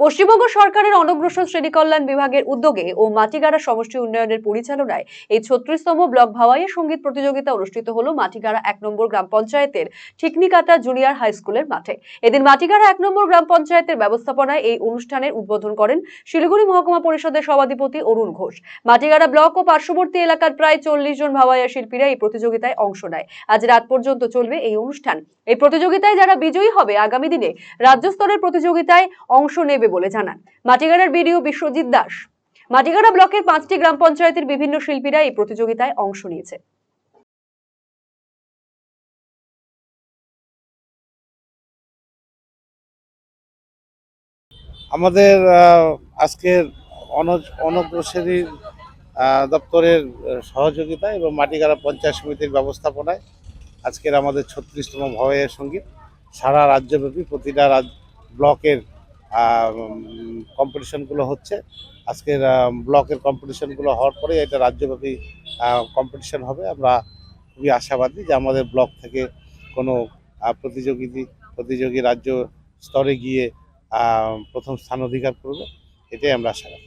পশ্চিমবঙ্গ সরকারের অনগ্রসর শ্রেণি কল্যাণ বিভাগের উদ্যোগে ও মাটিগাড়া সমষ্টি উন্নয়নের পরিচালনায় এই ছত্রিশতম ব্লক ভাওয়াইয়া সংগীত প্রতিযোগিতা অনুষ্ঠিত হলো মাটিগাড়া এক নম্বর গ্রাম পঞ্চায়েতের ঠিকনিকাটা জুনিয়র হাই স্কুলের মাঠে। এদিন মাটিগাড়া এক নম্বর গ্রাম পঞ্চায়েতের ব্যবস্থাপনায় এই অনুষ্ঠানের উদ্বোধন করেন শিলিগুড়ি মহকুমা পরিষদের সভাধিপতি অরুণ ঘোষ। মাটিগাড়া ব্লক ও পার্শ্ববর্তী এলাকার প্রায় চল্লিশ জন ভাওয়াইয়া শিল্পীরা এই প্রতিযোগিতায় অংশ নেয়। আজ রাত পর্যন্ত চলবে এই অনুষ্ঠান। এই প্রতিযোগিতায় যারা বিজয়ী হবে, আগামী দিনে রাজ্য স্তরের প্রতিযোগিতায় অংশ নেবে বলে জানান। মাটিগাড়ার বিডিও বিশ্বজিৎ দাস। মাটিগাড়া ব্লকের পাঁচটি গ্রাম পঞ্চায়েতের বিভিন্ন শিল্পীরা এই প্রতিযোগিতায় অংশ নিয়েছে। আমাদের আজকের অনজ অনগ্রসরী আহ, দপ্তরের সহযোগিতা এবং মাটিগাড়া পঞ্চায়েত সমিতির ব্যবস্থাপনায় আজকের আমাদের ছত্রিশতম ভবের সংগীত সারা রাজ্যব্যাপী প্রতিটা ব্লকের কম্পিটিশনগুলো হচ্ছে। আজকের ব্লকের কম্পিটিশানগুলো হওয়ার পরে এটা রাজ্যব্যাপী কম্পিটিশন হবে। আমরা খুবই আশাবাদী যে আমাদের ব্লক থেকে কোনো প্রতিযোগী প্রতিযোগী রাজ্য স্তরে গিয়ে প্রথম স্থান অধিকার করবে। এটাই আমরা আশা রাখি।